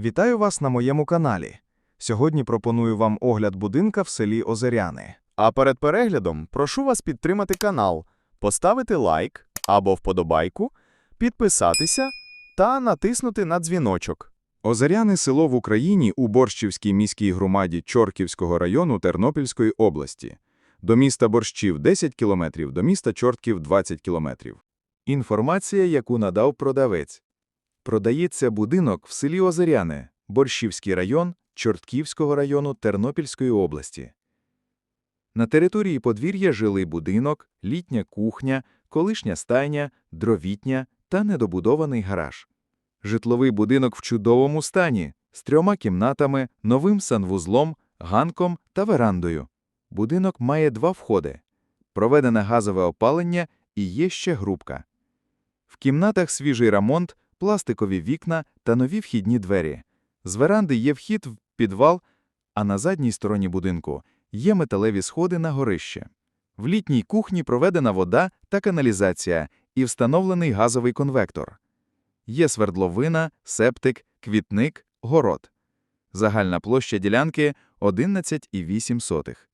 Вітаю вас на моєму каналі. Сьогодні пропоную вам огляд будинка в селі Озеряни. А перед переглядом прошу вас підтримати канал, поставити лайк або вподобайку, підписатися та натиснути на дзвіночок. Озеряни – село в Україні у Борщівській міській громаді Чортківського району Тернопільської області. До міста Борщів 10 кілометрів, до міста Чортків 20 кілометрів. Інформація, яку надав продавець. Продається будинок в селі Озеряне, Борщівський район Чортківського району Тернопільської області. На території подвір'я жилий будинок, літня кухня, колишня стайня, дровітня та недобудований гараж. Житловий будинок в чудовому стані, з трьома кімнатами, новим санвузлом, ганком та верандою. Будинок має два входи. Проведене газове опалення і є ще грубка. В кімнатах свіжий ремонт, пластикові вікна та нові вхідні двері. З веранди є вхід в підвал, а на задній стороні будинку є металеві сходи на горище. В літній кухні проведена вода та каналізація і встановлений газовий конвектор. Є свердловина, септик, квітник, город. Загальна площа ділянки 11,8 сотих.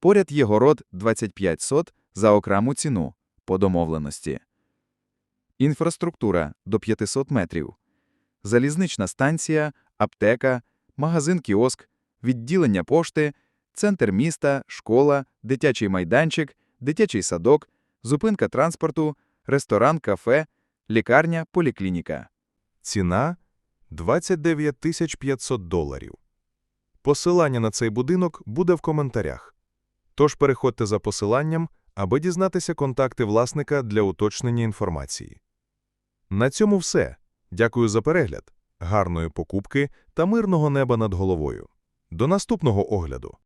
Поряд є город 25 сот за окрему ціну по домовленості. Інфраструктура до 500 метрів. Залізнична станція, аптека, магазин-кіоск, відділення пошти, центр міста, школа, дитячий майданчик, дитячий садок, зупинка транспорту, ресторан, кафе, лікарня, поліклініка. Ціна 29 тисяч 500 доларів. Посилання на цей будинок буде в коментарях. Тож переходьте за посиланням, аби дізнатися контакти власника для уточнення інформації. На цьому все. Дякую за перегляд, гарної покупки та мирного неба над головою. До наступного огляду!